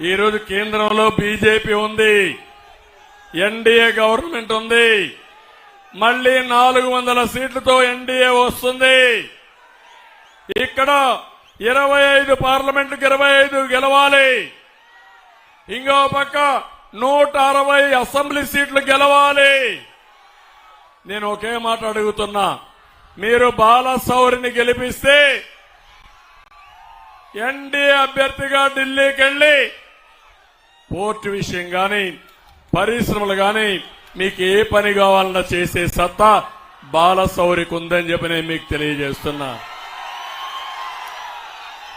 ఈరోజు కేంద్రంలో బీజేపీ ఉంది. ఎన్డీఏ గవర్నమెంట్ ఉంది. మళ్ళీ నాలుగు వందల సీట్లతో ఎన్డీఏ వస్తుంది. ఇక్కడ ఇరవై ఐదు పార్లమెంట్కి ఇరవై ఐదు గెలవాలి. ఇంకో పక్క నూట అరవై అసెంబ్లీ సీట్లు గెలవాలి. నేను ఒకే మాట అడుగుతున్నా. మీరు బాలసౌరిని గెలిపిస్తే ఎన్డీఏ అభ్యర్థిగా ఢిల్లీకి పోర్టు విషయం కానీ పరిశ్రమలు కానీ మీకు ఏ పని కావాలన్నా చేసే సత్తా బాలసౌరికి ఉందని చెప్పి నేను మీకు తెలియజేస్తున్నా.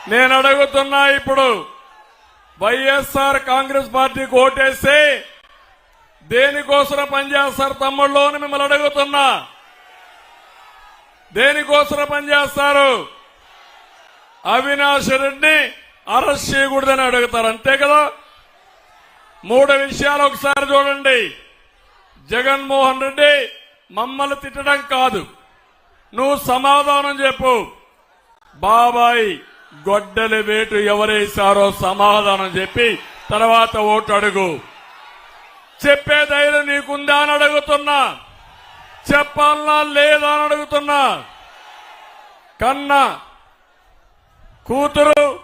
నేను అడుగుతున్నా ఇప్పుడు వైఎస్ఆర్ కాంగ్రెస్ పార్టీకి ఓటేస్తే దేనికోసం పనిచేస్తారు తమ్ముళ్ళు అని మిమ్మల్ని అడుగుతున్నా. దేనికోసం పనిచేస్తారు? అవినాష్ రెడ్డిని అరెస్ట్ చేయకూడదని అడుగుతారు. అంతే కదా? మూడు విషయాలు ఒకసారి చూడండి. జగన్మోహన్ రెడ్డి మమ్మల్ని తిట్టడం కాదు. నువ్వు సమాధానం చెప్పు. బాబాయ్ గొడ్డలి వేటు ఎవరేశారో సమాధానం చెప్పి తర్వాత ఓటు అడుగు. చెప్పే ధైర్యం నీకుందా అని అడుగుతున్నా. చెప్పాలనా లేదా అని అడుగుతున్నా. కన్నా కూతురు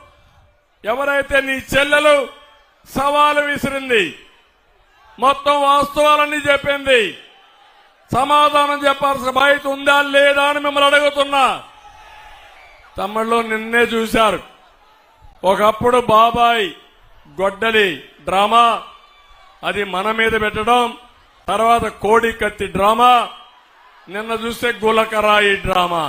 ఎవరైతే నీ చెల్లెలు సవాలు విసిరింది. మొత్తం వాస్తవాలన్నీ చెప్పింది. సమాధానం చెప్పాల్సిన బాధ్యత ఉందా లేదా అని మిమ్మల్ని అడుగుతున్నా. తమ్ముళ్ళు నిన్నే చూశారు. ఒకప్పుడు బాబాయ్ గొడ్డలి డ్రామా అది మన మీద పెట్టడం తర్వాత కోడి కత్తి డ్రామా నిన్న చూస్తే గులకరాయి డ్రామా.